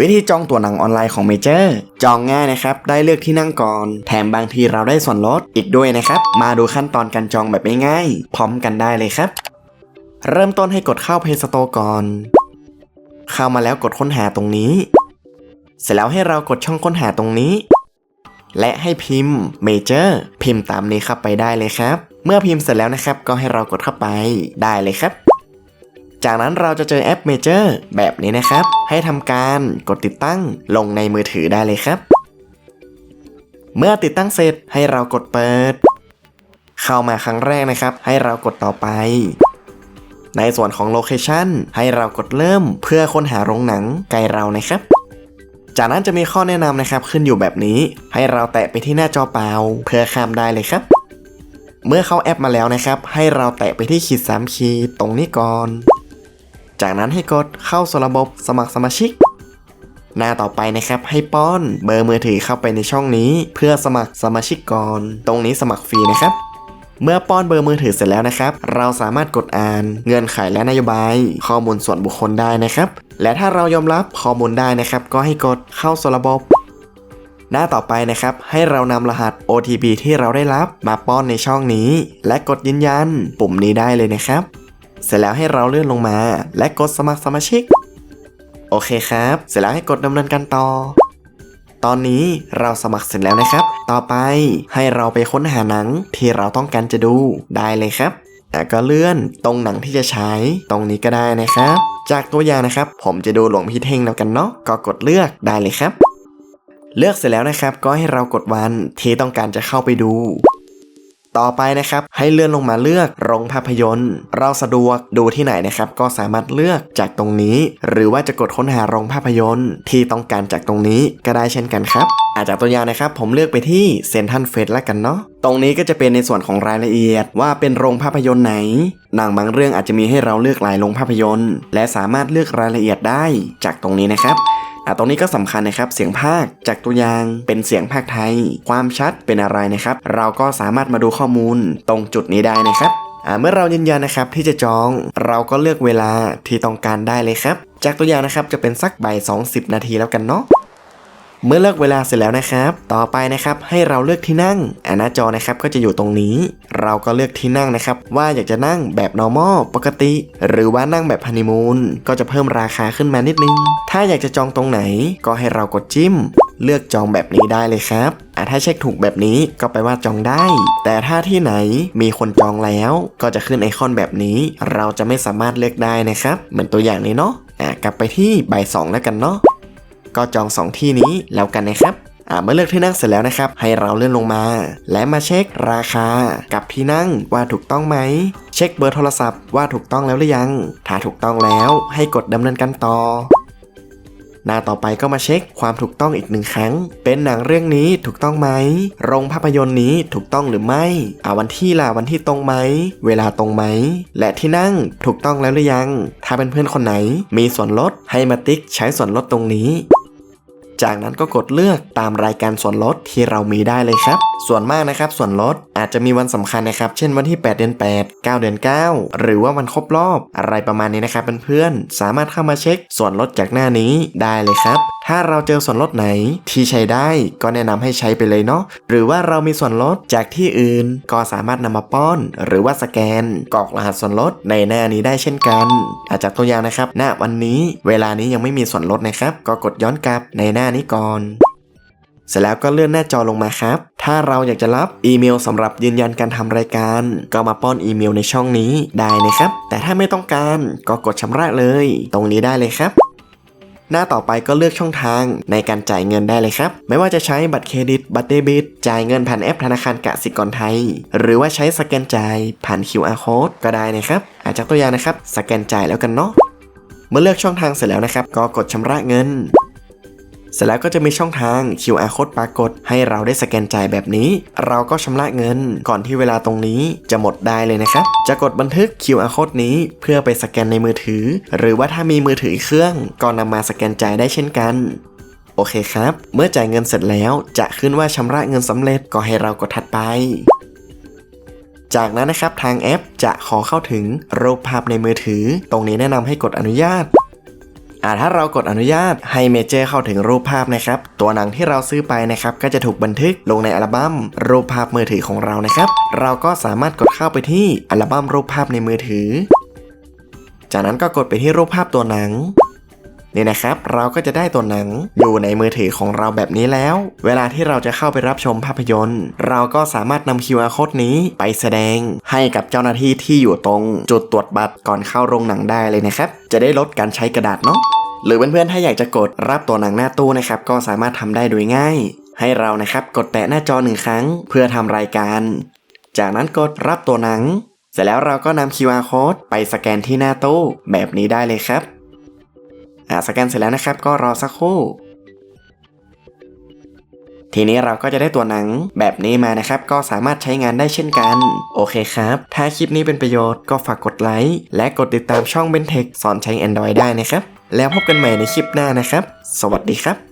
วิธีจองตั๋วหนังออนไลน์ของเมเจอร์ จองง่ายนะครับ ได้เลือกที่นั่งก่อน แถมบางทีเราได้ส่วนลดอีกด้วยนะครับ มาดูขั้นตอนการจองแบบง่ายๆพร้อมกันได้เลยครับ เริ่มต้นให้กดเข้า Play Store ก่อน เข้ามาแล้วกดค้นหาตรงนี้ เสร็จแล้วให้เรากดช่องค้นหาตรงนี้ และให้พิมพ์ Major พิมพ์ตามนี้เข้าไปได้เลยครับ เมื่อพิมพ์เสร็จแล้วนะครับ ก็ให้เรากดเข้าไปได้เลยครับ จากนั้นเราจะเจอแอป Major แบบนี้นะครับ ให้ทำการกดติดตั้งลงในมือถือได้เลยครับ เมื่อติดตั้งเสร็จให้เรากดเปิด เข้ามาครั้งแรกนะครับ ให้เรากดต่อไป ในส่วนของโลเคชันให้เรากดเริ่มเพื่อค้นหาโรงหนังไกลเรานะครับจากนั้นจะมีข้อแนะนำนะครับขึ้นอยู่แบบนี้ ให้เราแตะไปที่หน้าจอเปล่าเพื่อข้ามได้เลยครับ เมื่อเข้าแอปมาแล้วนะครับ ให้เราแตะไปที่ขีด3ขีดตรงนี้ก่อน จากนั้นให้กดเข้าสู่ระบบสมัครสมาชิก หน้าต่อไปนะครับให้ป้อนเบอร์มือถือเข้าไปในช่องนี้ เพื่อสมัครสมาชิกก่อน ตรงนี้สมัครฟรีนะครับเมื่อป้อนเบอร์มือถือเสร็จแล้วนะครับ เราสามารถกดอ่านเงื่อนไขและนโยบาย ข้อมูลส่วนบุคคลได้นะครับ และถ้าเรายอมรับข้อมูลได้นะครับ ก็ให้กดเข้าสู่ระบบ หน้าต่อไปนะครับ ให้เรานำรหัส OTP ที่เราได้รับมาป้อนในช่องนี้ และกดยืนยัน ปุ่มนี้ได้เลยนะครับ เสร็จแล้วให้เราเลื่อนลงมา และกดสมัครสมาชิก โอเคครับ เสร็จแล้วให้กดดำเนินการต่อ ตอนนี้เราสมัครเสร็จแล้วนะครับ ต่อไปให้เราไปค้นหาหนังที่เราต้องการจะดูได้เลยครับอ่ก็เลื่อนตรงหนังที่จะใช้ตรงนี้ก็ได้นะครับ จากตัวอย่างนะครับ ผมจะดูหลวงพี่เท่งแล้วกันเนาะก็กดเลือกได้เลยครับ เลือกเสร็จแล้วนะครับ ก็ให้เรากดวันที่ต้องการจะเข้าไปดู ต่อไปนะครับให้เลื่อนลงมาเลือกโรงภาพยนตร์ เราสะดวกดูที่ไหนนะครับก็สามารถเลือกจากตรงนี้ หรือว่าจะกดค้นหาโรงภาพยนตร์ ที่ต้องการจากตรงนี้ก็ได้เช่นกันครับอาจจากตัวอย่างนะครับผมเลือกไปที่เซนทันเฟสแล้วกันเนาะตรงนี้ก็จะเป็นในส่วนของรายละเอียด ว่าเป็นโรงภาพยนตร์ไหนหนังบางเรื่องอาจจะมีให้เราเลือกหลายโรงภาพยนตร์ และสามารถเลือกรายละเอียดได้จากตรงนี้นะครับ อะตรงนี้ก็สำคัญนะครับเสียงภาคจากตัวอย่างเป็นเสียงภาคไทย ความชัดเป็นอะไรนะครับ เราก็สามารถมาดูข้อมูลตรงจุดนี้ได้นะครับอ่าเมื่อเรายืนยันนะครับที่จะจองเราก็เลือกเวลาที่ต้องการได้เลยครับ จากตัวอย่างนะครับจะเป็นสักบ่าย20 นาทีแล้วกันเนาะ เมื่อเลือกเวลาเสร็จแล้วนะครับ ต่อไปนะครับให้เราเลือกที่นั่งอาหน้าจอนะครับก็จะอยู่ตรงนี้ เราก็เลือกที่นั่งนะครับ ว่าอยากจะนั่งแบบ normal ปกติ หรือว่านั่งแบบฮันนีมูนก็จะเพิ่มราคาขึ้นมานิดนึง ถ้าอยากจะจองตรงไหน ก็ให้เรากดจิ้ม เลือกจองแบบนี้ได้เลยครับอ่าถ้าเช็คถูกแบบนี้ก็ไปลว่าจองได้ แต่ถ้าที่ไหนมีคนจองแล้ว ก็จะขึ้นไอคอนแบบนี้ เราจะไม่สามารถเลือกได้นะครับ เหมือนตัวอย่างนี้เนาะอ่ากลับไปที่ใบสองแล้วกันเนาะ ก็จอง 2 ที่นี้แล้วกันนะครับอ่าเมื่อเลือกที่นั่งเสร็จแล้วนะครับ ให้เราเลื่อนลงมา และมาเช็คราคา กับที่นั่งว่าถูกต้องไหม เช็คเบอร์โทรศัพท์ว่าถูกต้องแล้วหรือยัง ถ้าถูกต้องแล้วให้กดดำเนินการต่อ หน้าต่อไปก็มาเช็คความถูกต้องอีกหนึ่งครั้ง เป็นหนังเรื่องนี้ถูกต้องไหม โรงภาพยนตร์นี้ถูกต้องหรือไม่อ่าวันที่ล่ะวันที่ตรงไหม เวลาตรงไหม และที่นั่งถูกต้องแล้วหรือยัง ถ้าเป็นเพื่อนคนไหน มีส่วนลดให้มาติ๊กใช้ส่วนลดตรงนี้ จากนั้นก็กดเลือกตามรายการส่วนลดที่เรามีได้เลยครับ ส่วนมากนะครับส่วนลดอาจจะมีวันสำคัญนะครับ เช่นวันที่ 8 เดือน 8 9 เดือน 9 หรือว่าวันครบรอบ อะไรประมาณนี้นะครับเพื่อนๆสามารถเข้ามาเช็คส่วนลดจากหน้านี้ได้เลยครับ ถ้าเราเจอส่วนลดไหนที่ใช้ได้ก็แนะนำให้ใช้ไปเลยเนาะหรือว่าเรามีส่วนลดจากที่อื่น ก็สามารถนำมาป้อน หรือว่าสแกนกรอกรหัสส่วนลดในหน้านี้ได้เช่นกัน อาจจากตัวอย่างนะครับณวันนี้เวลานี้ยังไม่มีส่วนลดนะครับ ก็กดย้อนกลับในหน้านี้ก่อนเสร็จแล้วก็เลื่อนหน้าจอลงมาครับ ถ้าเราอยากจะรับอีเมลสำหรับยืนยันการทำรายการ ก็มาป้อนอีเมลในช่องนี้ได้นะครับ แต่ถ้าไม่ต้องการก็กดชำระเลย ตรงนี้ได้เลยครับ หน้าต่อไปก็เลือกช่องทางในการจ่ายเงินได้เลยครับ ไม่ว่าจะใช้บัตรเครดิต บัตรเดบิต จ่ายเงินผ่านแอปธนาคารกสิกรไทย หรือว่าใช้สแกนจ่ายผ่าน QR code ก็ได้นะครับอาจจากตัวอย่างนะครับ สแกนจ่ายแล้วกันเนาะ เมื่อเลือกช่องทางเสร็จแล้วนะครับ ก็กดชำระเงิน เสร็จแล้วก็จะมีช่องทาง QR code ปรากฏ ให้เราได้สแกนจ่ายแบบนี้ เราก็ชำระเงินก่อนที่เวลาตรงนี้จะหมดได้เลยนะครับ จะกดบันทึก QR code นี้เพื่อไปสแกนในมือถือ หรือว่าถ้ามีมือถืออีกเครื่องก็นำมาสแกนจ่ายได้เช่นกันโอเคครับ เมื่อจ่ายเงินเสร็จแล้วจะขึ้นว่าชำระเงินสำเร็จก็ให้เรากดถัดไป จากนั้นนะครับทางแอปจะขอเข้าถึงรูปภาพในมือถือ ตรงนี้แนะนำให้กดอนุญาต อ่าถ้าเรากดอนุญาตให้เมเจอร์เข้าถึงรูปภาพนะครับ ตัวหนังที่เราซื้อไปนะครับก็จะถูกบันทึกลงในอัลบั้มรูปภาพมือถือของเรานะครับ เราก็สามารถกดเข้าไปที่อัลบั้มรูปภาพในมือถือ จากนั้นก็กดไปที่รูปภาพตัวหนังนี่นะครับ เราก็จะได้ตัวหนังอยู่ในมือถือของเราแบบนี้แล้ว เวลาที่เราจะเข้าไปรับชมภาพยนตร์ เราก็สามารถนำ QR code นี้ไปแสดงให้กับเจ้าหน้าที่ที่อยู่ตรง จุดตรวจบัตรก่อนเข้าโรงหนังได้เลยนะครับ จะได้ลดการใช้กระดาษเนาะ หรือเพื่อนๆถ้าอยากจะกดรับตัวหนังหน้าตู้นะครับก็สามารถทำได้โดยง่าย ให้เรานะครับกดแตะหน้าจอหนึ่งครั้ง เพื่อทำรายการ จากนั้นกดรับตัวหนัง เสร็จแล้วเราก็นำ QR code ไปสแกนที่หน้าตู้แบบนี้ได้เลยครับอ่าสแกนเสร็จแล้วนะครับก็รอสักครู่ทีนี้เราก็จะได้ตัวหนังแบบนี้มานะครับ ก็สามารถใช้งานได้เช่นกัน โอเคครับ ถ้าคลิปนี้เป็นประโยชน์ก็ฝากกดไลค์และกดติดตามช่อง b e n t e c h สอนใช้ Android ได้นะครับ แล้วพบกันใหม่ในคลิปหน้านะครับ สวัสดีครับ